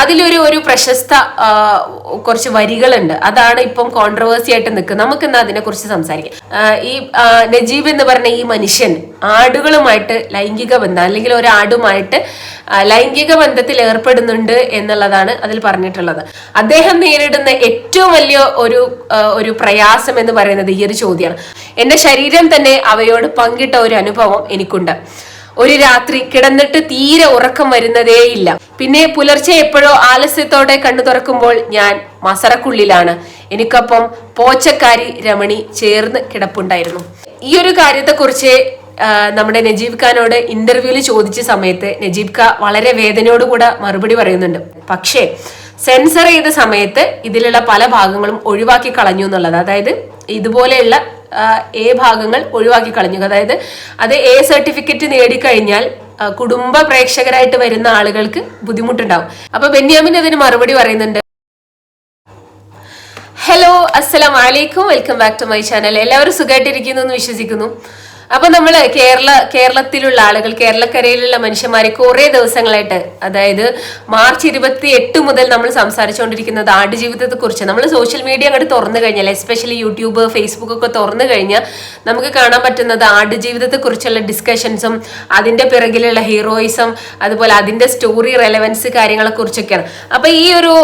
അതിലൊരു ഒരു പ്രശസ്ത കുറച്ച് വരികളുണ്ട്. അതാണ് ഇപ്പം കോൺട്രവേഴ്സി ആയിട്ട് നിൽക്കുന്നത്. നമുക്ക് അതിനെക്കുറിച്ച് അതിനെ കുറിച്ച് സംസാരിക്കാം ഈ നജീബ് എന്ന് പറഞ്ഞ ഈ മനുഷ്യൻ ആടുകളുമായിട്ട് ലൈംഗിക ബന്ധം അല്ലെങ്കിൽ ഒരു ആടുമായിട്ട് ലൈംഗിക ബന്ധത്തിൽ ഏർപ്പെടുന്നുണ്ട് എന്നുള്ളതാണ് അതിൽ പറഞ്ഞിട്ടുള്ളത്. അദ്ദേഹം നേരിടുന്ന ഏറ്റവും വലിയ ഒരു ഒരു പ്രയാസം എന്ന് പറയുന്നത് ഈ ഒരു ചോദ്യമാണ്. എന്റെ ശരീരം തന്നെ അവയോട് പങ്കിട്ട ഒരു അനുഭവം എനിക്കുണ്ട്. ഒരു രാത്രി കിടന്നിട്ട് തീരെ ഉറക്കം വരുന്നതേയില്ല പിന്നെ പുലർച്ചെ എപ്പോഴോ ആലസ്യത്തോടെ കണ്ണു തുറക്കുമ്പോൾ ഞാൻ മസറക്കുള്ളിലാണ്. എനിക്കൊപ്പം പോച്ചക്കാരി രമണി ചേർന്ന് കിടപ്പുണ്ടായിരുന്നു. ഈ ഒരു കാര്യത്തെക്കുറിച്ച് നമ്മുടെ നജീബ് ഖാനോട് ഇന്റർവ്യൂവിൽ ചോദിച്ച സമയത്ത് നജീബ് ഖാ വളരെ വേദനയോടുകൂടെ മറുപടി പറയുന്നുണ്ട്. പക്ഷേ സെൻസർ ചെയ്ത സമയത്ത് ഇതിലുള്ള പല ഭാഗങ്ങളും ഒഴിവാക്കി കളഞ്ഞു എന്നുള്ളത്. അതായത് ഇതുപോലെയുള്ള എ ഭാഗങ്ങൾ ഒഴിവാക്കി കളഞ്ഞു. അതായത് അത് എ സർട്ടിഫിക്കറ്റ് നേടിക്കഴിഞ്ഞാൽ കുടുംബ പ്രേക്ഷകരായിട്ട് വരുന്ന ആളുകൾക്ക് ബുദ്ധിമുട്ടുണ്ടാവും. അപ്പൊ ബെന്യാമിൻ അതിന് മറുപടി പറയുന്നുണ്ട്. ഹലോ അസ്സലാം വലൈക്കും welcome back to my channel എല്ലാവരും സുഖമായിട്ടിരിക്കുന്നു എന്ന് വിശ്വസിക്കുന്നു. അപ്പൊ നമ്മൾ കേരള കേരളത്തിലുള്ള ആളുകൾ കേരളക്കരയിലുള്ള മനുഷ്യന്മാരെ കുറെ ദിവസങ്ങളായിട്ട് അതായത് മാർച്ച് ഇരുപത്തി എട്ട് മുതൽ നമ്മൾ സംസാരിച്ചുകൊണ്ടിരിക്കുന്നത് ആടുജീവിതത്തെ കുറിച്ച് നമ്മൾ സോഷ്യൽ മീഡിയ അങ്ങോട്ട് തുറന്നു കഴിഞ്ഞാൽ എസ്പെഷ്യലി യൂട്യൂബ് ഫേസ്ബുക്ക് ഒക്കെ തുറന്നു കഴിഞ്ഞാൽ നമുക്ക് കാണാൻ പറ്റുന്നത് ആടുജീവിതത്തെ കുറിച്ചുള്ള ഡിസ്കഷൻസും അതിന്റെ പിറകിലുള്ള ഹീറോയിസം അതുപോലെ അതിന്റെ സ്റ്റോറി റെലവൻസ് കാര്യങ്ങളെ കുറിച്ചൊക്കെയാണ് അപ്പൊ ഈ ഒരു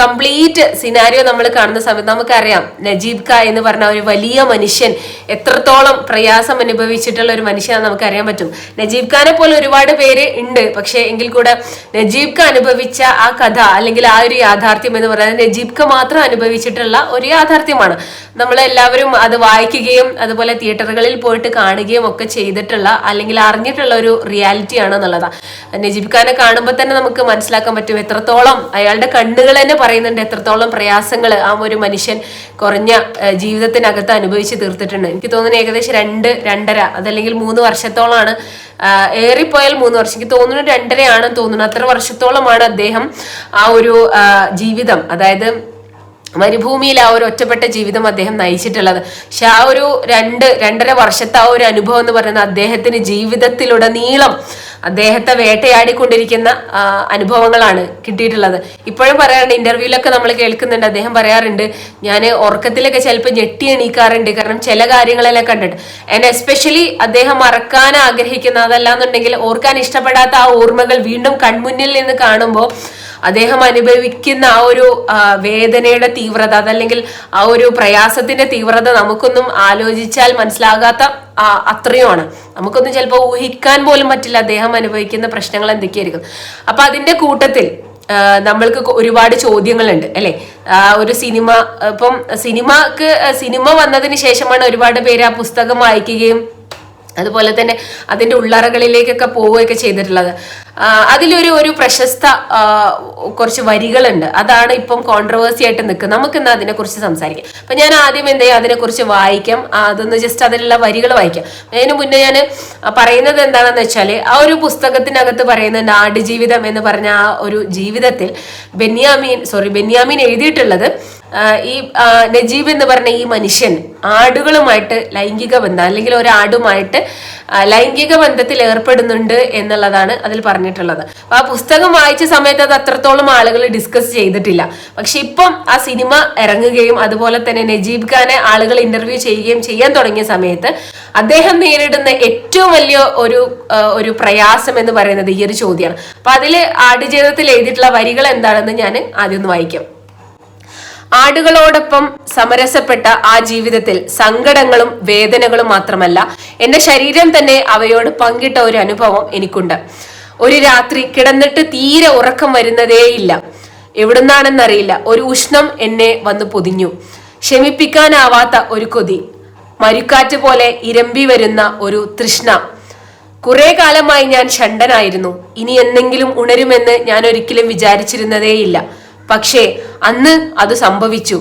കംപ്ലീറ്റ് സിനാരിയോ നമ്മൾ കാണുന്ന സമയത്ത് നമുക്കറിയാം നജീബ് ക എന്ന് പറഞ്ഞ ഒരു വലിയ മനുഷ്യൻ എത്രത്തോളം പ്രയാസം അനുഭവിച്ചിട്ടുള്ള ഒരു മനുഷ്യനാണെന്ന് നമുക്ക് അറിയാൻ പറ്റും. നജീബ് ഖാനെ പോലെ ഒരുപാട് പേര് ഉണ്ട്. പക്ഷേ എങ്കിൽ കൂടെ നജീബ് ഖാൻ അനുഭവിച്ച ആ കഥ അല്ലെങ്കിൽ ആ ഒരു യാഥാർത്ഥ്യം എന്ന് പറയുന്നത് നജീബ് ഖാൻ മാത്രം അനുഭവിച്ചിട്ടുള്ള ഒരു യാഥാർത്ഥ്യമാണ്. നമ്മൾ എല്ലാവരും അത് വായിക്കുകയും അതുപോലെ തിയേറ്ററുകളിൽ പോയിട്ട് കാണുകയും ഒക്കെ ചെയ്തിട്ടുള്ള അല്ലെങ്കിൽ അറിഞ്ഞിട്ടുള്ള ഒരു റിയാലിറ്റി ആണ് എന്നുള്ളതാണ് നജീബ് ഖാനെ കാണുമ്പോൾ തന്നെ നമുക്ക് മനസ്സിലാക്കാൻ പറ്റും എത്രത്തോളം അയാളുടെ കണ്ണുകൾ തന്നെ പറയുന്നുണ്ട് എത്രത്തോളം പ്രയാസങ്ങൾ ആ ഒരു മനുഷ്യൻ കുറഞ്ഞ ജീവിതത്തിനകത്ത് അനുഭവിച്ച് തീർത്തിട്ടുണ്ട്. എനിക്ക് തോന്നുന്നു ഏകദേശം രണ്ട് രണ്ടര അതല്ലെങ്കിൽ മൂന്ന് വർഷത്തോളമാണ് ഏറിപ്പോയാൽ മൂന്ന് വർഷം. എനിക്ക് തോന്നുന്നു രണ്ടരയാണ് തോന്നുന്നു. അത്ര വർഷത്തോളമാണ് അദ്ദേഹം ആ ഒരു ജീവിതം. അതായത് മരുഭൂമിയിൽ ആ ഒരു ഒറ്റപ്പെട്ട ജീവിതം അദ്ദേഹം നയിച്ചിട്ടുള്ളത്. പക്ഷെ ആ ഒരു രണ്ട് രണ്ടര വർഷത്തെ ആ ഒരു അനുഭവം എന്ന് പറയുന്നത് അദ്ദേഹത്തിന് ജീവിതത്തിലുടനീളം അദ്ദേഹത്തെ വേട്ടയാടിക്കൊണ്ടിരിക്കുന്ന അനുഭവങ്ങളാണ് കിട്ടിയിട്ടുള്ളത്. ഇപ്പോഴും പറയാറുണ്ട് ഇന്റർവ്യൂലൊക്കെ നമ്മൾ കേൾക്കുന്നുണ്ട്. അദ്ദേഹം പറയാറുണ്ട് ഞാൻ ഉറക്കത്തിലൊക്കെ ചിലപ്പോൾ ഞെട്ടി എണീക്കാറുണ്ട്. കാരണം ചില കാര്യങ്ങളെല്ലാം കണ്ടിട്ട്. ആൻഡ് എസ്പെഷ്യലി അദ്ദേഹം മറക്കാൻ ആഗ്രഹിക്കുന്ന അതല്ലാന്നുണ്ടെങ്കിൽ ഓർക്കാൻ ഇഷ്ടപ്പെടാത്ത ആ ഓർമ്മകൾ വീണ്ടും കൺമുന്നിൽ നിന്ന് കാണുമ്പോൾ അദ്ദേഹം അനുഭവിക്കുന്ന ആ ഒരു വേദനയുടെ തീവ്രത അതല്ലെങ്കിൽ ആ ഒരു പ്രയാസത്തിന്റെ തീവ്രത നമുക്കൊന്നും ആലോചിച്ചാൽ മനസ്സിലാകാത്ത അത്രയുമാണ്. നമുക്കൊന്നും ചിലപ്പോൾ ഊഹിക്കാൻ പോലും പറ്റില്ല അദ്ദേഹം അനുഭവിക്കുന്ന പ്രശ്നങ്ങൾ എന്തൊക്കെയായിരിക്കും. അപ്പൊ അതിന്റെ കൂട്ടത്തിൽ നമ്മൾക്ക് ഒരുപാട് ചോദ്യങ്ങളുണ്ട് അല്ലെ? ഒരു സിനിമ ഇപ്പം സിനിമക്ക് സിനിമ വന്നതിന് ശേഷമാണ് ഒരുപാട് പേര് ആ പുസ്തകം വായിക്കുകയും അതുപോലെ തന്നെ അതിന്റെ ഉള്ളറകളിലേക്കൊക്കെ പോവുകയൊക്കെ ചെയ്തിട്ടുള്ളത്. അതിലൊരു ഒരു പ്രശസ്ത കുറച്ച് വരികളുണ്ട്. അതാണ് ഇപ്പം കോൺട്രവേഴ്സി ആയിട്ട് നിൽക്കുന്നത്. നമുക്ക് ഇന്ന് അതിനെ കുറിച്ച് സംസാരിക്കാം. അപ്പൊ ഞാൻ ആദ്യം എന്ത് അതിനെ കുറിച്ച് വായിക്കാം അതൊന്ന് ജസ്റ്റ് അതിലുള്ള വരികൾ വായിക്കാം. അതിന് മുന്നേ ഞാൻ പറയുന്നത് എന്താണെന്ന് വെച്ചാൽ ആ ഒരു പുസ്തകത്തിനകത്ത് പറയുന്ന നാടുജീവിതം എന്ന് പറഞ്ഞ ആ ഒരു ജീവിതത്തിൽ ബെന്യാമീൻ സോറി ബെന്യാമീൻ എഴുതിയിട്ടുള്ളത് ഈ നജീബ് എന്ന് പറഞ്ഞ ഈ മനുഷ്യൻ ആടുകളുമായിട്ട് ലൈംഗിക ബന്ധം അല്ലെങ്കിൽ ഒരു ആടുമായിട്ട് ആ, ലൈംഗിക ബന്ധത്തിൽ ഏർപ്പെടുന്നുണ്ട് എന്നുള്ളതാണ് അതിൽ പറഞ്ഞിട്ടുള്ളത്. ആ പുസ്തകം വായിച്ച സമയത്ത് അത് അത്രത്തോളം ആളുകൾ ഡിസ്കസ് ചെയ്തിട്ടില്ല. പക്ഷെ ഇപ്പം ആ സിനിമ ഇറങ്ങുകയും അതുപോലെ തന്നെ നജീബ് ഖാനെ ആളുകൾ ഇന്റർവ്യൂ ചെയ്യുകയും ചെയ്യാൻ തുടങ്ങിയ സമയത്ത് അദ്ദേഹം നേരിടുന്ന ഏറ്റവും വലിയ ഒരു ഒരു പ്രയാസം എന്ന് പറയുന്നത് ഈ ഒരു ചോദ്യമാണ്. അപ്പൊ അതിൽ ആടുജീവിതത്തിൽ എഴുതിയിട്ടുള്ള വരികൾ എന്താണെന്ന് ഞാൻ ആദ്യം ഒന്ന് വായിക്കാം. ആടുകളോടൊപ്പം സമരസപ്പെട്ട ആ ജീവിതത്തിൽ സങ്കടങ്ങളും വേദനകളും മാത്രമല്ല എന്റെ ശരീരം തന്നെ അവയോട് പങ്കിട്ട ഒരു അനുഭവം എനിക്കുണ്ട്. ഒരു രാത്രി കിടന്നിട്ട് തീരെ ഉറക്കം വരുന്നതേയില്ല എവിടുന്നാണെന്നറിയില്ല. ഒരു ഉഷ്ണം എന്നെ വന്ന് പൊതിഞ്ഞു. ക്ഷമിപ്പിക്കാനാവാത്ത ഒരു കൊതി. മരുക്കാറ്റ് പോലെ ഇരമ്പി വരുന്ന ഒരു തൃഷ്ണ. കുറെ കാലമായി ഞാൻ ഷണ്ടനായിരുന്നു. ഇനി എന്തെങ്കിലും ഉണരുമെന്ന് ഞാൻ ഒരിക്കലും വിചാരിച്ചിരുന്നതേയില്ല. പക്ഷേ അന്ന് അത് സംഭവിച്ചു.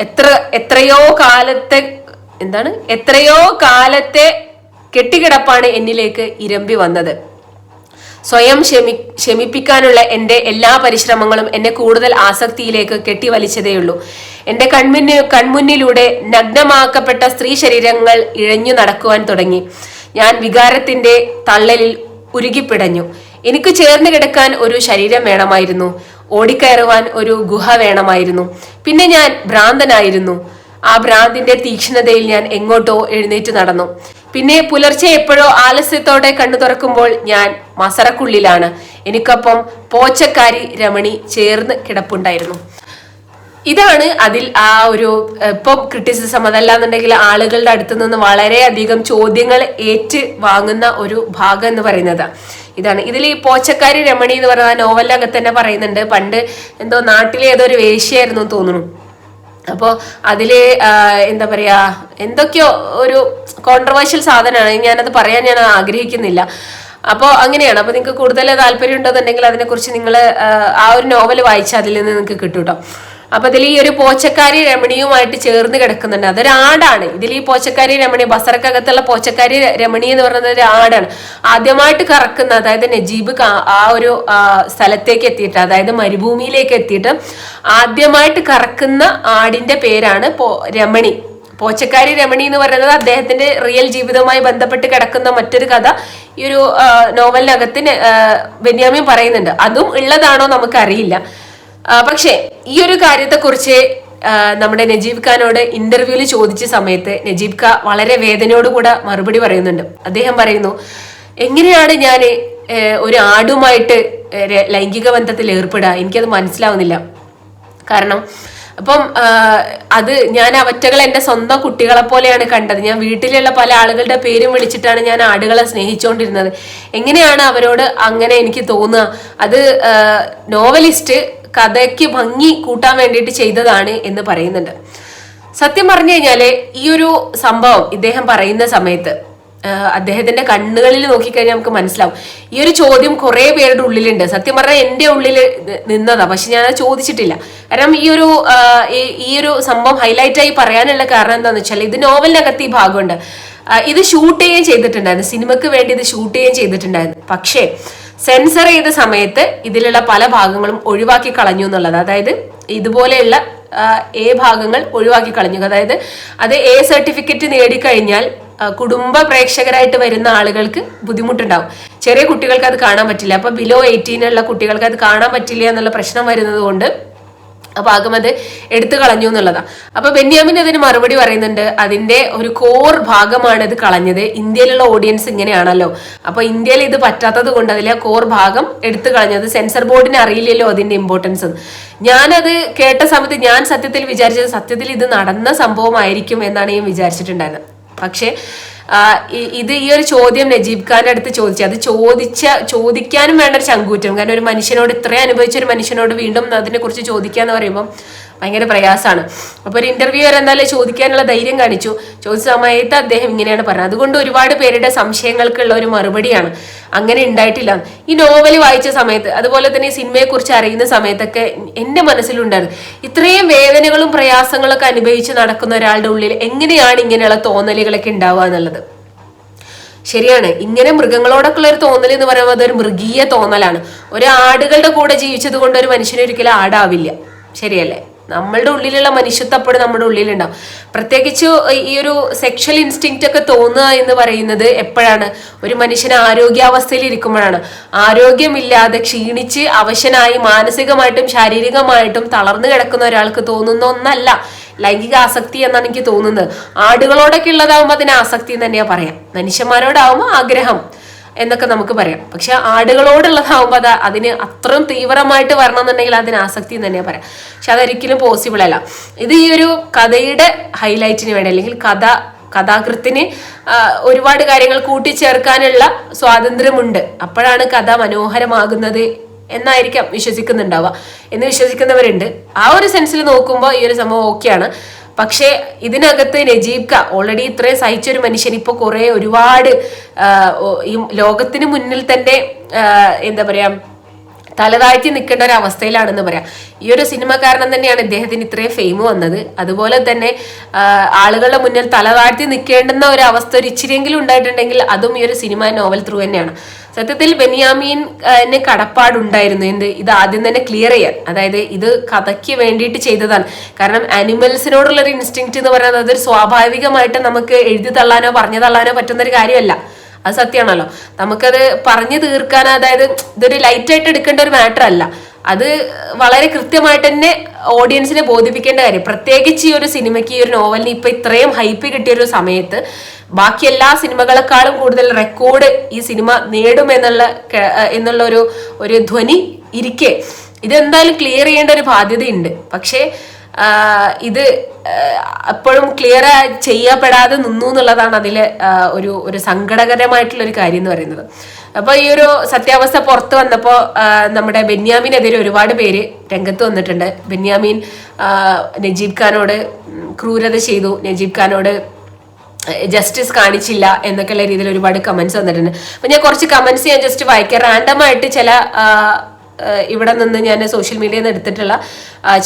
എത്ര എത്രയോ കാലത്തെ എന്താണ്? എത്രയോ കാലത്തെ കെട്ടിക്കിടപ്പാണ് എന്നിലേക്ക് ഇരമ്പി വന്നത്. സ്വയം ക്ഷമി ക്ഷമിപ്പിക്കാനുള്ള എന്റെ എല്ലാ പരിശ്രമങ്ങളും എന്നെ കൂടുതൽ ആസക്തിയിലേക്ക് കെട്ടിവലിച്ചതേയുള്ളൂ എന്റെ കൺമുന്നിൽ കൺമുന്നിലൂടെ നഗ്നമാക്കപ്പെട്ട സ്ത്രീ ശരീരങ്ങൾ ഇഴഞ്ഞു നടക്കുവാൻ തുടങ്ങി. ഞാൻ വികാരത്തിന്റെ തള്ളലിൽ ഉരുകിപ്പിടഞ്ഞു. എനിക്ക് ചേർന്ന് കിടക്കാൻ ഒരു ശരീരം വേണമായിരുന്നു. ഓടിക്കയറുവാൻ ഒരു ഗുഹ വേണമായിരുന്നു. പിന്നെ ഞാൻ ഭ്രാന്തനായിരുന്നു. ആ ഭ്രാന്തിന്റെ തീക്ഷ്ണതയിൽ ഞാൻ എങ്ങോട്ടോ എഴുന്നേറ്റ് നടന്നു. പിന്നെ പുലർച്ചെ എപ്പോഴോ ആലസ്യത്തോടെ കണ്ണു തുറക്കുമ്പോൾ ഞാൻ മസറക്കുള്ളിലാണ്. എനിക്കൊപ്പം പോച്ചക്കാരി രമണി ചേർന്ന് കിടപ്പുണ്ടായിരുന്നു. ഇതാണ് അതിൽ ആ ഒരു ഇപ്പം ക്രിറ്റിസിസം അതല്ലാന്നുണ്ടെങ്കിൽ ആളുകളുടെ അടുത്ത് നിന്ന് വളരെയധികം ചോദ്യങ്ങൾ ഏറ്റ് വാങ്ങുന്ന ഒരു ഭാഗം എന്ന് പറയുന്നത്. ഇതാണ്. ഇതിൽ ഈ പോച്ചക്കാരി രമണി എന്ന് പറയുന്ന നോവലിനകത്ത് തന്നെ പറയുന്നുണ്ട്. പണ്ട് എന്തോ നാട്ടിലെ ഏതോ ഒരു വേശ്യായിരുന്നു തോന്നുന്നു. അപ്പോൾ അതിൽ എന്താ പറയാ എന്തൊക്കെയോ ഒരു കോൺട്രവേഴ്ഷ്യൽ സാധനമാണ്. ഞാനത് പറയാൻ ഞാൻ ആഗ്രഹിക്കുന്നില്ല. അപ്പോൾ അങ്ങനെയാണ്. അപ്പോൾ നിങ്ങൾക്ക് കൂടുതൽ താല്പര്യം ഉണ്ടെന്നുണ്ടെങ്കിൽ അതിനെക്കുറിച്ച് നിങ്ങൾ ആ ഒരു നോവൽ വായിച്ചാൽ അതിൽ നിന്ന് നിങ്ങൾക്ക് കിട്ടും കേട്ടോ അപ്പൊ ഇതിൽ ഈ ഒരു പോച്ചക്കാരി രമണിയുമായിട്ട് ചേർന്ന് കിടക്കുന്നുണ്ട്. അതൊരു ആടാണ്. ഇതിൽ ഈ പോച്ചക്കാരി രമണി ബസറക്കകത്തുള്ള പോച്ചക്കാരി രമണി എന്ന് പറയുന്നത് ഒരു ആടാണ്. ആദ്യമായിട്ട് കറക്കുന്ന അതായത് നജീബ് ആ ഒരു സ്ഥലത്തേക്ക് എത്തിയിട്ട് അതായത് മരുഭൂമിയിലേക്ക് എത്തിയിട്ട് ആദ്യമായിട്ട് കറക്കുന്ന ആടിന്റെ പേരാണ് രമണി. പോച്ചക്കാരി രമണി എന്ന് പറയുന്നത് അദ്ദേഹത്തിന്റെ റിയൽ ജീവിതവുമായി ബന്ധപ്പെട്ട് കിടക്കുന്ന മറ്റൊരു കഥ ഈ ഒരു നോവലിനകത്തിന് ബെന്യാമിൻ പറയുന്നുണ്ട്. അതും ഉള്ളതാണോ നമുക്കറിയില്ല. പക്ഷേ ഈ ഒരു കാര്യത്തെക്കുറിച്ച് നമ്മുടെ നജീബ് ഖാനോട് ഇന്റർവ്യൂവിൽ ചോദിച്ച സമയത്ത് നജീബ് ഖാ വളരെ വേദനയോടുകൂടെ മറുപടി പറയുന്നുണ്ട്. അദ്ദേഹം പറയുന്നു എങ്ങനെയാണ് ഞാൻ ഒരു ആടുമായിട്ട് ലൈംഗിക ബന്ധത്തിൽ ഏർപ്പെടുക? എനിക്കത് മനസ്സിലാവുന്നില്ല. കാരണം അപ്പം അത് ഞാൻ അവറ്റകൾ എന്റെ സ്വന്തം കുട്ടികളെ പോലെയാണ് കണ്ടത്. ഞാൻ വീട്ടിലുള്ള പല ആളുകളുടെ പേരും വിളിച്ചിട്ടാണ് ഞാൻ ആടുകളെ സ്നേഹിച്ചുകൊണ്ടിരുന്നത് എങ്ങനെയാണ് അവരോട് അങ്ങനെ എനിക്ക് തോന്നുക? അത് നോവലിസ്റ്റ് കഥയ്ക്ക് ഭംഗി കൂട്ടാൻ വേണ്ടിയിട്ട് ചെയ്തതാണ് എന്ന് പറയുന്നുണ്ട്. സത്യം പറഞ്ഞു കഴിഞ്ഞാൽ ഈ ഒരു സംഭവം ഇദ്ദേഹം പറയുന്ന സമയത്ത് അദ്ദേഹത്തിന്റെ കണ്ണുകളിൽ നോക്കിക്കഴിഞ്ഞാൽ നമുക്ക് മനസ്സിലാവും. ഈ ഒരു ചോദ്യം കുറെ പേരുടെ ഉള്ളിലുണ്ട്. സത്യം പറഞ്ഞാൽ എന്റെ ഉള്ളിൽ നിന്നതാ. പക്ഷെ ഞാൻ അത് ചോദിച്ചിട്ടില്ല. കാരണം ഈ ഒരു ഈ ഒരു സംഭവം ഹൈലൈറ്റ് ആയി പറയാനുള്ള കാരണം എന്താണെന്ന് വെച്ചാൽ ഇത് നോവലിനകത്ത് ഈ ഭാഗമുണ്ട്. ഇത് ഷൂട്ട് ചെയ്യുകയും ചെയ്തിട്ടുണ്ടായിരുന്നു. സിനിമക്ക് വേണ്ടി ഇത് ഷൂട്ട് ചെയ്യുകയും ചെയ്തിട്ടുണ്ടായിരുന്നു. പക്ഷേ സെൻസർ ചെയ്ത സമയത്ത് ഇതിലുള്ള പല ഭാഗങ്ങളും ഒഴിവാക്കി കളഞ്ഞു എന്നുള്ളത്. അതായത് ഇതുപോലെയുള്ള എ ഭാഗങ്ങൾ ഒഴിവാക്കി കളഞ്ഞു. അതായത് അത് എ സർട്ടിഫിക്കറ്റ് നേടിക്കഴിഞ്ഞാൽ കുടുംബ പ്രേക്ഷകരായിട്ട് വരുന്ന ആളുകൾക്ക് ബുദ്ധിമുട്ടുണ്ടാവും. ചെറിയ കുട്ടികൾക്ക് അത് കാണാൻ പറ്റില്ല. അപ്പൊ ബിലോ എയ്റ്റീനുള്ള കുട്ടികൾക്ക് അത് കാണാൻ പറ്റില്ല എന്നുള്ള പ്രശ്നം വരുന്നത് കൊണ്ട് ഭാഗം അത് എടുത്തു കളഞ്ഞു എന്നുള്ളതാണ് അപ്പൊ ബെന്യാമിൻ അതിന് മറുപടി പറയുന്നുണ്ട് അതിന്റെ ഒരു കോർ ഭാഗമാണ് ഇത് കളഞ്ഞത്. ഇന്ത്യയിലുള്ള ഓഡിയൻസ് ഇങ്ങനെയാണല്ലോ. അപ്പൊ ഇന്ത്യയിൽ ഇത് പറ്റാത്തത് കൊണ്ട് അതിലെ കോർ ഭാഗം എടുത്തു കളഞ്ഞത് സെൻസർ ബോർഡിന് അറിയില്ലല്ലോ അതിന്റെ ഇമ്പോർട്ടൻസ് ഞാനത് കേട്ട സമയത്ത് ഞാൻ സത്യത്തിൽ വിചാരിച്ചത് സത്യത്തിൽ ഇത് നടന്ന സംഭവമായിരിക്കും എന്നാണ് ഞാൻ വിചാരിച്ചിട്ടുണ്ടായിരുന്നത്. പക്ഷേ ഇത് ഈ ഒരു ചോദ്യം നജീബ് ഖാന്റെ അടുത്ത് ചോദിച്ചു അത് ചോദിച്ച ചോദിക്കാനും വേണ്ട ഒരു ചങ്കൂറ്റം. കാരണം ഒരു മനുഷ്യനോട് ഇത്രയും അനുഭവിച്ച ഒരു മനുഷ്യനോട് വീണ്ടും അതിനെ കുറിച്ച് ചോദിക്കാന്ന് പറയുമ്പോൾ ഭയങ്കര പ്രയാസമാണ്. അപ്പോൾ ഒരു ഇന്റർവ്യൂ വരെ എന്തായാലും ചോദിക്കാനുള്ള ധൈര്യം കാണിച്ചു. ചോദിച്ച സമയത്ത് അദ്ദേഹം ഇങ്ങനെയാണ് പറഞ്ഞത്. അതുകൊണ്ട് ഒരുപാട് പേരുടെ സംശയങ്ങൾക്കുള്ള ഒരു മറുപടിയാണ് അങ്ങനെ ഉണ്ടായിട്ടില്ല. ഈ നോവൽ വായിച്ച സമയത്ത് അതുപോലെ തന്നെ സിനിമയെ കുറിച്ച് അറിയുന്ന സമയത്തൊക്കെ എന്റെ മനസ്സിലുണ്ടായിരുന്നു. ഇത്രയും വേദനകളും പ്രയാസങ്ങളൊക്കെ അനുഭവിച്ച് നടക്കുന്ന ഒരാളുടെ ഉള്ളിൽ എങ്ങനെയാണ് ഇങ്ങനെയുള്ള തോന്നലുകളൊക്കെ ഉണ്ടാവുക എന്നുള്ളത്? ശരിയാണ്. ഇങ്ങനെ മൃഗങ്ങളോടൊക്കെ ഉള്ള ഒരു തോന്നൽ എന്ന് പറയുമ്പോൾ അതൊരു മൃഗീയ തോന്നലാണ്. ഒരു ആടുകളുടെ കൂടെ ജീവിച്ചത് കൊണ്ട് ഒരു മനുഷ്യനൊരിക്കലും ആടാവില്ല. ശരിയല്ലേ? നമ്മളുടെ ഉള്ളിലുള്ള മനുഷ്യത്വം അപ്പോഴും നമ്മുടെ ഉള്ളിലുണ്ടാവും. പ്രത്യേകിച്ച് ഈ ഒരു സെക്ഷൽ ഇൻസ്റ്റിങ്ക്റ്റ് ഒക്കെ തോന്നുക എന്ന് പറയുന്നത് എപ്പോഴാണ്? ഒരു മനുഷ്യൻ ആരോഗ്യാവസ്ഥയിൽ ഇരിക്കുമ്പോഴാണ്. ആരോഗ്യമില്ലാതെ ക്ഷീണിച്ച് അവശനായി മാനസികമായിട്ടും ശാരീരികമായിട്ടും തളർന്നു കിടക്കുന്ന ഒരാൾക്ക് തോന്നുന്ന ഒന്നല്ല ലൈംഗിക ആസക്തി എന്നാണ് എനിക്ക് തോന്നുന്നത്. ആടുകളോടൊക്കെ ഉള്ളതാകുമ്പോൾ അതിന് ആസക്തി എന്ന് തന്നെയാ പറയാം. മനുഷ്യന്മാരോടാവുമ്പോൾ ആഗ്രഹം. എന്നൊക്കെ നമുക്ക് പറയാം. പക്ഷെ ആടുകളോടുള്ളതാവുമ്പോൾ അത് അതിന് അത്രയും തീവ്രമായിട്ട് വരണം എന്നുണ്ടെങ്കിൽ അതിന് ആസക്തി എന്ന് തന്നെ പറയാം. പക്ഷെ അതൊരിക്കലും പോസിബിൾ അല്ല. ഇത് ഈ ഒരു കഥയുടെ ഹൈലൈറ്റിന് വേണ്ടി അല്ലെങ്കിൽ കഥ കഥാകൃത്തിന് ഒരുപാട് കാര്യങ്ങൾ കൂട്ടിച്ചേർക്കാനുള്ള സ്വാതന്ത്ര്യമുണ്ട്. അപ്പോഴാണ് കഥ മനോഹരമാകുന്നത് എന്നായിരിക്കാം വിശ്വസിക്കുന്നുണ്ടാവുക. എന്ന് വിശ്വസിക്കുന്നവരുണ്ട്. ആ ഒരു സെൻസിൽ നോക്കുമ്പോൾ ഈ ഒരു സംഭവം ഓക്കെയാണ് പക്ഷേ ഇതിനകത്ത് നജീബ് ക ഓൾറെഡി ഇത്രയും സഹിച്ച ഒരു മനുഷ്യൻ ഇപ്പൊ കുറെ ഒരുപാട് ഈ ലോകത്തിന് മുന്നിൽ തന്നെ എന്താ പറയാ തലതാഴ്ത്തി നിൽക്കേണ്ട ഒരു അവസ്ഥയിലാണെന്ന് പറയാം. ഈ ഒരു സിനിമ കാരണം തന്നെയാണ് ഇദ്ദേഹത്തിന് ഇത്രയും ഫെയിം വന്നത്. അതുപോലെ തന്നെ ആളുകളുടെ മുന്നിൽ തലതാഴ്ത്തി നിൽക്കേണ്ടുന്ന ഒരു അവസ്ഥ ഒരു ഇച്ചിരിയെങ്കിലും ഉണ്ടായിട്ടുണ്ടെങ്കിൽ അതും ഈ ഒരു സിനിമ നോവൽ ത്രൂ തന്നെയാണ്. സത്യത്തിൽ ബെന്യാമീൻ കടപ്പാടുണ്ടായിരുന്നു. എന്ത്? ഇത് ആദ്യം തന്നെ ക്ലിയർ ചെയ്യാൻ. അതായത് ഇത് കഥയ്ക്ക് വേണ്ടിയിട്ട് ചെയ്തതാണ്. കാരണം ആനിമൽസിനോടുള്ള ഒരു ഇൻസ്റ്റിങ്ക്റ്റ് എന്ന് പറയുന്നത് അതൊരു സ്വാഭാവികമായിട്ട് നമുക്ക് എഴുതി തള്ളാനോ പറഞ്ഞു തള്ളാനോ പറ്റുന്ന ഒരു കാര്യമല്ല. അത് സത്യമാണല്ലോ നമുക്കത് പറഞ്ഞു തീർക്കാൻ അതായത് ഇതൊരു ലൈറ്റ് ആയിട്ട് എടുക്കേണ്ട ഒരു മാറ്റർ അല്ല. അത് വളരെ കൃത്യമായിട്ട് തന്നെ ഓഡിയൻസിനെ ബോധിപ്പിക്കേണ്ട കാര്യം. പ്രത്യേകിച്ച് ഈ ഒരു സിനിമയ്ക്ക് ഈ ഒരു നോവലിന് ഇപ്പൊ ഇത്രയും ഹൈപ്പ് കിട്ടിയ ഒരു സമയത്ത് ബാക്കി എല്ലാ സിനിമകളെക്കാളും കൂടുതൽ റെക്കോർഡ് ഈ സിനിമ നേടുമെന്നുള്ള എന്നുള്ള ഒരു ഒരു ധ്വനി ഇരിക്കെ. ഇതെന്തായാലും ക്ലിയർ ചെയ്യേണ്ട ഒരു ബാധ്യതയുണ്ട്. പക്ഷേ ഇത് അപ്പോഴും ക്ലിയർ ചെയ്യപ്പെടാതെ നിന്നു എന്നുള്ളതാണ് അതിൽ ഒരു ഒരു സങ്കടകരമായിട്ടുള്ള ഒരു കാര്യം എന്ന് പറയുന്നത്. അപ്പോൾ ഈ ഒരു സത്യാവസ്ഥ പുറത്തു വന്നപ്പോൾ നമ്മുടെ ബെന്യാമിനെതിരെ ഒരുപാട് പേര് രംഗത്ത് വന്നിട്ടുണ്ട്. ബെന്യാമീൻ നജീബ് ഖാനോട് ക്രൂരത ചെയ്തു. നജീബ് ഖാനോട് ജസ്റ്റിസ് കാണിച്ചില്ല എന്നൊക്കെയുള്ള രീതിയിൽ ഒരുപാട് കമന്റ്സ് വന്നിട്ടുണ്ട്. അപ്പം ഞാൻ കുറച്ച് കമന്റ്സ് ഞാൻ ജസ്റ്റ് വായിക്കാം. റാൻഡമായിട്ട് ചില ഇവിടെ നിന്ന് ഞാൻ സോഷ്യൽ മീഡിയയിൽ നിന്ന് എടുത്തിട്ടുള്ള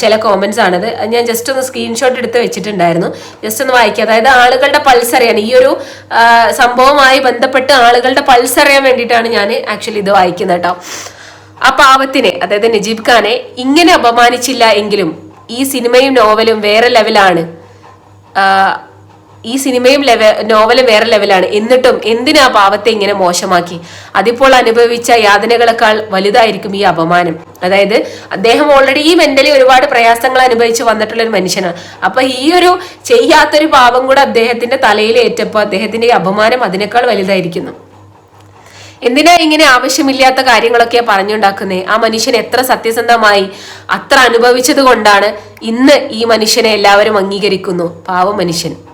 ചില കോമൻസ് ആണത്. ഞാൻ ജസ്റ്റ് ഒന്ന് സ്ക്രീൻഷോട്ട് എടുത്ത് വെച്ചിട്ടുണ്ടായിരുന്നു. ജസ്റ്റ് ഒന്ന് വായിക്കുക അതായത് ആളുകളുടെ പൾസ് അറിയാൻ ഈ ഒരു സംഭവവുമായി ബന്ധപ്പെട്ട് ആളുകളുടെ പൾസ് അറിയാൻ വേണ്ടിയിട്ടാണ് ഞാൻ ആക്ച്വലി ഇത് വായിക്കുന്നത് കേട്ടോ ആ പാവത്തിനെ അതായത് നജീബ് ഖാനെ ഇങ്ങനെ അപമാനിച്ചില്ല എങ്കിലും ഈ സിനിമയും നോവലും വേറെ ലെവലാണ് ഈ സിനിമയും ലെവൽ നോവലും വേറെ ലെവലാണ്. എന്നിട്ടും എന്തിനാ പാവത്തെ ഇങ്ങനെ മോശമാക്കി? അതിപ്പോൾ അനുഭവിച്ച യാതനകളെക്കാൾ വലുതായിരിക്കും ഈ അപമാനം. അതായത് അദ്ദേഹം ഓൾറെഡി ഈ മെന്റലി ഒരുപാട് പ്രയാസങ്ങൾ അനുഭവിച്ച് വന്നിട്ടുള്ള ഒരു മനുഷ്യനാണ് അപ്പൊ ഈ ഒരു ചെയ്യാത്തൊരു പാവം കൂടെ അദ്ദേഹത്തിന്റെ തലയിൽ ഏറ്റപ്പോൾ അദ്ദേഹത്തിന്റെ ഈ അപമാനം അതിനേക്കാൾ വലുതായിരിക്കുന്നു. എന്തിനാ ഇങ്ങനെ ആവശ്യമില്ലാത്ത കാര്യങ്ങളൊക്കെ പറഞ്ഞുണ്ടാക്കുന്നേ? ആ മനുഷ്യൻ എത്ര സത്യസന്ധമായി അത്ര അനുഭവിച്ചത് കൊണ്ടാണ് ഇന്ന് ഈ മനുഷ്യനെ എല്ലാവരും അംഗീകരിക്കുന്നു. പാവ മനുഷ്യൻ.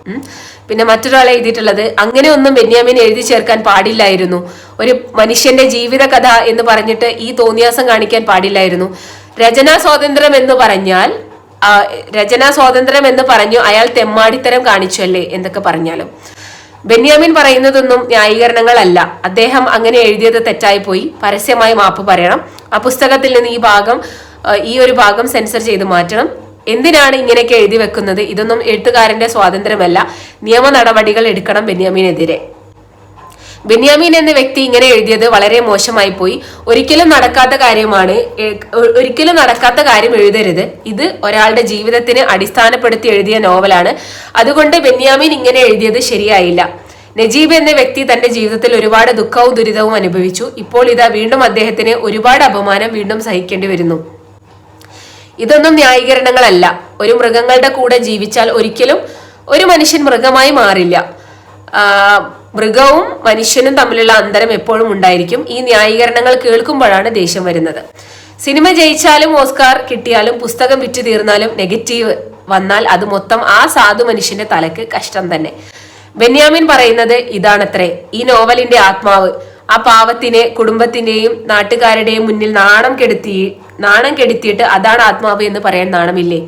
പിന്നെ മറ്റൊരാളെ എഴുതിയിട്ടുള്ളത് അങ്ങനെ ഒന്നും ബെന്യാമിൻ എഴുതി ചേർക്കാൻ പാടില്ലായിരുന്നു. ഒരു മനുഷ്യന്റെ ജീവിത കഥ എന്ന് പറഞ്ഞിട്ട് ഈ തോന്നിയാസം കാണിക്കാൻ പാടില്ലായിരുന്നു. രചനാ സ്വാതന്ത്ര്യം എന്ന് പറഞ്ഞാൽ രചനാ സ്വാതന്ത്ര്യം എന്ന് പറഞ്ഞു അയാൾ തെമ്മാടിത്തരം കാണിച്ചല്ലേ എന്തൊക്കെ പറഞ്ഞാലും. ബെന്യാമിൻ പറയുന്നതൊന്നും ന്യായീകരണങ്ങളല്ല. അദ്ദേഹം അങ്ങനെ എഴുതിയത് തെറ്റായി പോയി. പരസ്യമായി മാപ്പ് പറയണം. ആ പുസ്തകത്തിൽ നിന്ന് ഈ ഭാഗം ഈ ഒരു ഭാഗം സെൻസർ ചെയ്ത് മാറ്റണം. എന്തിനാണ് ഇങ്ങനെയൊക്കെ എഴുതി വെക്കുന്നത്? ഇതൊന്നും എഴുത്തുകാരന്റെ സ്വാതന്ത്ര്യമല്ല. നിയമ നടപടികൾ എടുക്കണം ബെന്യാമിനെതിരെ. ബെന്യാമീൻ എന്ന വ്യക്തി ഇങ്ങനെ എഴുതിയത് വളരെ മോശമായി പോയി. ഒരിക്കലും നടക്കാത്ത കാര്യമാണ് ഒരിക്കലും നടക്കാത്ത കാര്യം എഴുതരുത്. ഇത് ഒരാളുടെ ജീവിതത്തിന് അടിസ്ഥാനപ്പെടുത്തി എഴുതിയ നോവലാണ്. അതുകൊണ്ട് ബെന്യാമീൻ ഇങ്ങനെ എഴുതിയത് ശരിയായില്ല. നജീബ് എന്ന വ്യക്തി തന്റെ ജീവിതത്തിൽ ഒരുപാട് ദുഃഖവും ദുരിതവും അനുഭവിച്ചു. ഇപ്പോൾ ഇതാ വീണ്ടും അദ്ദേഹത്തിന് ഒരുപാട് അപമാനം വീണ്ടും സഹിക്കേണ്ടി വരുന്നു. ഇതൊന്നും ന്യായീകരണങ്ങളല്ല. ഒരു മൃഗങ്ങളുടെ കൂടെ ജീവിച്ചാൽ ഒരിക്കലും ഒരു മനുഷ്യൻ മൃഗമായി മാറില്ല. മൃഗവും മനുഷ്യനും തമ്മിലുള്ള അന്തരം എപ്പോഴും ഉണ്ടായിരിക്കും. ഈ ന്യായീകരണങ്ങൾ കേൾക്കുമ്പോഴാണ് ദേഷ്യം വരുന്നത്. സിനിമ ജയിച്ചാലും ഓസ്കാർ കിട്ടിയാലും പുസ്തകം വിറ്റു തീർന്നാലും നെഗറ്റീവ് വന്നാൽ അത് മൊത്തം ആ സാധു മനുഷ്യന്റെ തലക്ക് കഷ്ടം തന്നെ. ബെന്യാമിൻ പറയുന്നത് ഇതാണത്രേ. ഈ നോവലിന്റെ ആത്മാവ് ആ പാവത്തിനെ കുടുംബത്തിന്റെയും നാട്ടുകാരുടെയും മുന്നിൽ നാണം കെടുത്തി നാണം കെടുത്തിയിട്ട് അതാണ് ആത്മാവ് എന്ന് പറയാൻ നാണമില്ലേ?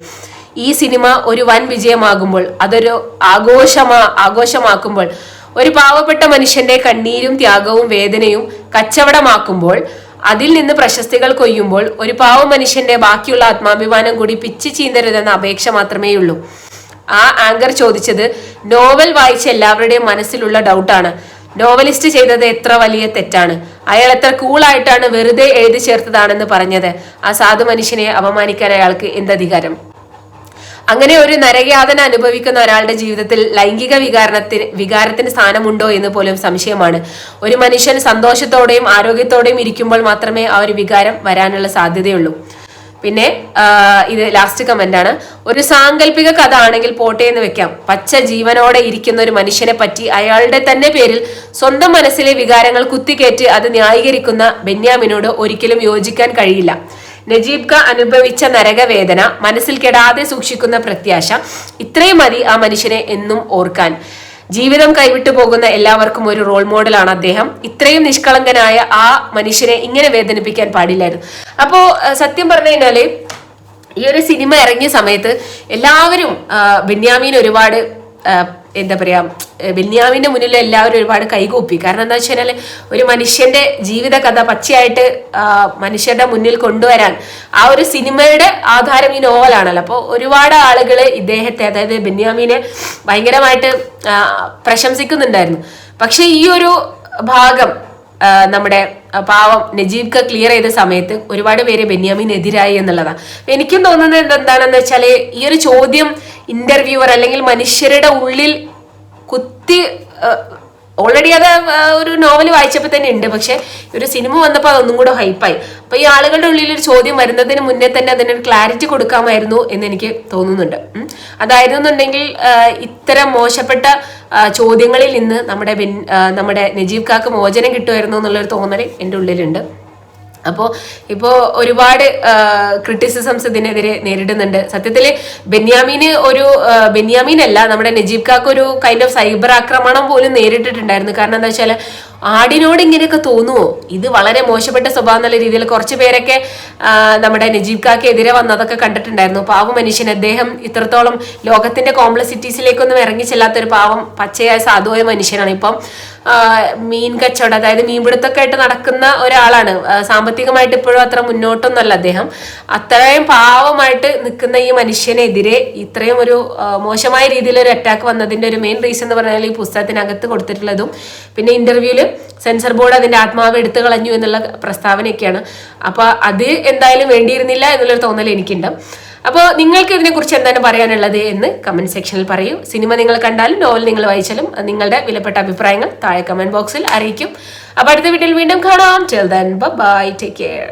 ഈ സിനിമ ഒരു വൻ വിജയമാകുമ്പോൾ അതൊരു ആഘോഷമാ ആഘോഷമാക്കുമ്പോൾ ഒരു പാവപ്പെട്ട മനുഷ്യന്റെ കണ്ണീരും ത്യാഗവും വേദനയും കച്ചവടമാക്കുമ്പോൾ അതിൽ നിന്ന് പ്രശസ്തികൾ കൊയ്യുമ്പോൾ ഒരു പാവ മനുഷ്യന്റെ ബാക്കിയുള്ള ആത്മാഭിമാനം കൂടി പിച്ചു ചീന്തരുതെന്ന അപേക്ഷ മാത്രമേ ഉള്ളൂ ആ ആങ്കർ ചോദിച്ചത് നോവൽ വായിച്ച എല്ലാവരുടെയും മനസ്സിലുള്ള ഡൗട്ടാണ് നോവലിസ്റ്റ് ചെയ്തത് എത്ര വലിയ തെറ്റാണ്. അയാൾ എത്ര കൂളായിട്ടാണ് വെറുതെ എഴുതി ചേർത്തതാണെന്ന് പറഞ്ഞത്. ആ സാധു മനുഷ്യനെ അപമാനിക്കാൻ അയാൾക്ക് എന്തധികാരം? അങ്ങനെ ഒരു നരകയാതന അനുഭവിക്കുന്ന ഒരാളുടെ ജീവിതത്തിൽ ലൈംഗിക വികാരണത്തിന് വികാരത്തിന് സ്ഥാനമുണ്ടോ എന്ന് പോലും സംശയമാണ്. ഒരു മനുഷ്യൻ സന്തോഷത്തോടെയും ആരോഗ്യത്തോടെയും ഇരിക്കുമ്പോൾ മാത്രമേ ആ ഒരു വികാരം വരാനുള്ള സാധ്യതയുള്ളൂ. പിന്നെ ഇത് ലാസ്റ്റ് കമന്റ് ആണ്. ഒരു സാങ്കല്പിക കഥ ആണെങ്കിൽ പോട്ടെ എന്ന് വെക്കാം. പച്ച ജീവനോടെ ഇരിക്കുന്ന ഒരു മനുഷ്യനെ പറ്റി അയാളുടെ തന്നെ പേരിൽ സ്വന്തം മനസ്സിലെ വികാരങ്ങൾ കുത്തിക്കേറ്റ് അത് ന്യായീകരിക്കുന്ന ബെന്യാമിനോട് ഒരിക്കലും യോജിക്കാൻ കഴിയില്ല. നജീബ് ക അനുഭവിച്ച നരകവേദന മനസ്സിൽ കെടാതെ സൂക്ഷിക്കുന്ന പ്രത്യാശ ഇത്രയും മതി ആ മനുഷ്യനെ എന്നും ഓർക്കാൻ. ജീവിതം കൈവിട്ടു പോകുന്ന എല്ലാവർക്കും ഒരു റോൾ മോഡലാണ് അദ്ദേഹം. ഇത്രയും നിഷ്കളങ്കനായ ആ മനുഷ്യനെ ഇങ്ങനെ വേദനിപ്പിക്കാൻ പാടില്ലായിരുന്നു. അപ്പോ സത്യം പറഞ്ഞു കഴിഞ്ഞാൽ ഈ ഒരു സിനിമ ഇറങ്ങിയ സമയത്ത് എല്ലാവരും ബെന്യാമിൻ ഒരുപാട് എന്താ പറയാ ബെന്യാമിന്റെ മുന്നിൽ എല്ലാവരും ഒരുപാട് കൈകൂപ്പി. കാരണം എന്താ വെച്ച് കഴിഞ്ഞാൽ ഒരു മനുഷ്യന്റെ ജീവിത കഥ പച്ചയായിട്ട് മനുഷ്യരുടെ മുന്നിൽ കൊണ്ടുവരാൻ ആ ഒരു സിനിമയുടെ ആധാരം ഈ നോവലാണല്ലോ. അപ്പോൾ ഒരുപാട് ആളുകൾ ഇദ്ദേഹത്തെ അതായത് ബെന്യാമിനെ ഭയങ്കരമായിട്ട് പ്രശംസിക്കുന്നുണ്ടായിരുന്നു. പക്ഷെ ഈ ഒരു ഭാഗം നമ്മുടെ പാവം നജീബ് ക്ലിയർ ചെയ്ത സമയത്ത് ഒരുപാട് പേര് ബെന്യാമിനെതിരായി എന്നുള്ളതാണ് എനിക്കും തോന്നുന്നത് എന്താണെന്ന് വെച്ചാൽ ഈ ഒരു ചോദ്യം ഇന്റർവ്യൂവർ അല്ലെങ്കിൽ മനുഷ്യരുടെ ഉള്ളിൽ കുത്തി ഓൾറെഡി അത് ഒരു നോവൽ വായിച്ചപ്പോൾ തന്നെ ഉണ്ട്. പക്ഷെ ഒരു സിനിമ വന്നപ്പോൾ അതൊന്നും കൂടെ ഹൈപ്പായി അപ്പൊ ഈ ആളുകളുടെ ഉള്ളിൽ ഒരു ചോദ്യം വരുന്നതിന് മുന്നേ തന്നെ അതിനൊരു ക്ലാരിറ്റി കൊടുക്കാമായിരുന്നു എന്ന് എനിക്ക് തോന്നുന്നുണ്ട്. അതായിരുന്നുണ്ടെങ്കിൽ ഇത്തരം മോശപ്പെട്ട ചോദ്യങ്ങളിൽ നിന്ന് നമ്മുടെ നമ്മുടെ നജീബ് കാക്ക് മോചനം കിട്ടുമായിരുന്നു എന്നുള്ളൊരു തോന്നൽ എന്റെ ഉള്ളിലുണ്ട്. അപ്പോൾ ഇപ്പോൾ ഒരുപാട് ക്രിറ്റിസിസംസ് ഇതിനെതിരെ നേരിടുന്നുണ്ട്. സത്യത്തിൽ ബെന്യാമീന് ഒരു ബെന്യാമീൻ അല്ല നമ്മുടെ നജീബ് കാക്ക് ഒരു കൈൻഡ് ഓഫ് സൈബർ ആക്രമണം പോലും നേരിട്ടിട്ടുണ്ടായിരുന്നു. കാരണം എന്താ വെച്ചാൽ ആടിനോട് ഇങ്ങനെയൊക്കെ തോന്നുമോ ഇത് വളരെ മോശപ്പെട്ട സ്വഭാവം എന്നുള്ള രീതിയിൽ കുറച്ച് പേരൊക്കെ നമ്മുടെ നജീബ് കാക്ക് എതിരെ വന്നതൊക്കെ കണ്ടിട്ടുണ്ടായിരുന്നു. പാവം മനുഷ്യൻ അദ്ദേഹം ഇത്രത്തോളം ലോകത്തിന്റെ കോംപ്ലക്സിറ്റീസിലേക്കൊന്നും ഇറങ്ങി ചെല്ലാത്ത ഒരു പാവം പച്ചയായ സാധുവായ മനുഷ്യനാണ്. ഇപ്പം മീൻ കച്ചവടം അതായത് മീൻപിടുത്തൊക്കെ ആയിട്ട് നടക്കുന്ന ഒരാളാണ്. സാമ്പത്തികമായിട്ട് ഇപ്പോഴും അത്ര മുന്നോട്ടൊന്നല്ല അദ്ദേഹം. അത്രയും പാവമായിട്ട് നിൽക്കുന്ന ഈ മനുഷ്യനെതിരെ ഇത്രയും ഒരു മോശമായ രീതിയിൽ ഒരു അറ്റാക്ക് വന്നതിന്റെ ഒരു മെയിൻ റീസൺ എന്ന് പറഞ്ഞാൽ ഈ പുസ്തകത്തിനകത്ത് കൊടുത്തിട്ടുള്ളതും പിന്നെ ഇന്റർവ്യൂൽ സെൻസർ ബോർഡ് അതിന്റെ ആത്മാവ് എടുത്തു കളഞ്ഞു എന്നുള്ള പ്രസ്താവനയൊക്കെയാണ്. അപ്പൊ അത് എന്തായാലും വേണ്ടിയിരുന്നില്ല എന്നുള്ളൊരു തോന്നൽ എനിക്കുണ്ട്. അപ്പോൾ നിങ്ങൾക്ക് ഇതിനെക്കുറിച്ച് എന്താണ് പറയാനുള്ളത് എന്ന് കമന്റ് സെക്ഷനിൽ പറയൂ. സിനിമ നിങ്ങൾ കണ്ടാലും നോവൽ നിങ്ങൾ വായിച്ചാലും നിങ്ങളുടെ വിലപ്പെട്ട അഭിപ്രായങ്ങൾ താഴെ കമന്റ് ബോക്സിൽ അറിയിക്കും. അപ്പോൾ അടുത്ത വീട്ടിൽ വീണ്ടും കാണാം. ചെൽ ബൈ ടേക്ക് കെയർ